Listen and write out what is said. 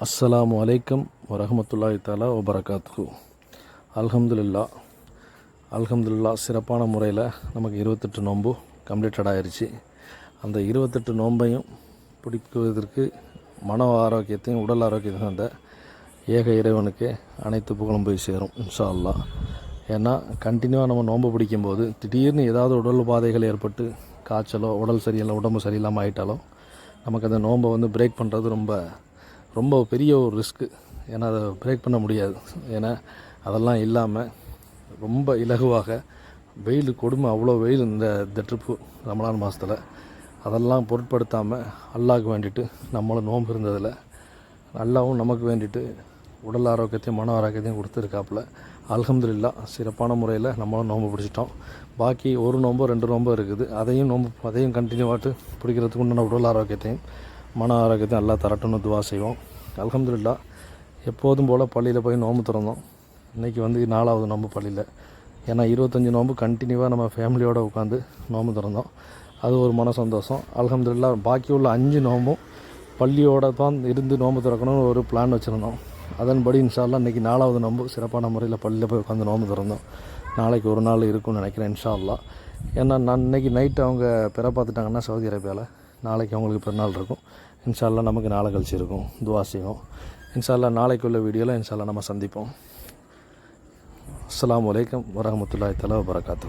அஸ்ஸலாமு அலைக்கம் வரஹமத்துல்லாஹி தாலா வபரகாத்து அல்ஹம்துலில்லா அல்ஹம்துல்லா சிறப்பான முறையில் நமக்கு இருபத்தெட்டு நோன்பு கம்ப்ளீட்டட் ஆயிடுச்சு அந்த இருபத்தெட்டு நோன்பையும் பிடிக்குவதற்கு மன ஆரோக்கியத்தையும் உடல் ஆரோக்கியத்தையும் அந்த ஏக இறைவனுக்கு அனைத்து புகழும் போய் சேரும் இன்ஷா அல்லா ஏன்னா கண்டினியூவாக நம்ம நோன்பு பிடிக்கும்போது திடீர்னு ஏதாவது உடல் உபாதைகள் ஏற்பட்டு காய்ச்சலோ உடல் சரியில்லை உடம்பு சரியில்லாமல் ஆகிட்டாலோ நமக்கு அந்த நோன்பை வந்து பிரேக் பண்ணுறது ரொம்ப ரொம்ப பெரிய ஒரு ரிஸ்க்கு. ஏன்னா அதை பிரேக் பண்ண முடியாது. ஏன்னா அதெல்லாம் இல்லாமல் ரொம்ப இலகுவாக வெயில் கொடுமை அவ்வளோ வெயில் இந்த இந்த ட்ரிப்பு ரமலான் மாதத்தில் அதெல்லாம் பொருட்படுத்தாமல் அல்லாவுக்கு வேண்டிட்டு நம்மளும் நோன்பு இருந்ததில் அல்லாவும் நமக்கு வேண்டிட்டு உடல் ஆரோக்கியத்தையும் மன ஆரோக்கியத்தையும் கொடுத்துருக்காப்புல. அல்ஹம்துலில்லா சிறப்பான முறையில் நம்மளும் நோன்பு பிடிச்சிட்டோம். பாக்கி ஒரு நோம்போ ரெண்டு நோம்போ இருக்குது. அதையும் நோம்பு அதையும் கண்டினியூவாட்டு பிடிக்கிறதுக்கு உண்டான உடல் ஆரோக்கியத்தையும் மன ஆரோக்கியத்தையும் நல்லா தரட்டும்னு துவா செய்வோம். அலமதுல்லா எப்போதும் போல் பள்ளியில் போய் நோம்பு திறந்தோம். இன்றைக்கி வந்து நாலாவது நோம்பு பள்ளியில். ஏன்னா இருபத்தஞ்சி நோம்பு கண்டினியூவாக நம்ம ஃபேமிலியோடு உட்காந்து நோம்பு திறந்தோம். அது ஒரு மன சந்தோஷம். அலமதுல்லா பாக்கி உள்ள அஞ்சு நோம்பும் பள்ளியோட தான் இருந்து நோம்பு திறக்கணும்னு ஒரு பிளான் வச்சுருந்தோம். அதன்படி இன்ஷால்லா இன்றைக்கி நாலாவது நோம்பு சிறப்பான முறையில் பள்ளியில் போய் உட்காந்து நோம்பு திறந்தோம். நாளைக்கு ஒரு நாள் இருக்கும்னு நினைக்கிறேன் இன்ஷால்லா ஏன்னா நான் இன்றைக்கி நைட்டு அவங்க பிற பார்த்துட்டாங்கன்னா சவுதி அரேபியாவில் நாளைக்கு அவங்களுக்கு பிறநாள் இருக்கும். இன்ஷால்லாம் நமக்கு நாளை கழிச்சு இருக்கும். துவா செய்வோம். இன்ஷா அல்லாஹ் நாளைக்குள்ள வீடியோவில் இன்ஷால்லா நம்ம சந்திப்போம். அஸ்லாம் வலைக்கம் வரஹமத்துல்லாஹி தலா வபரகாத்து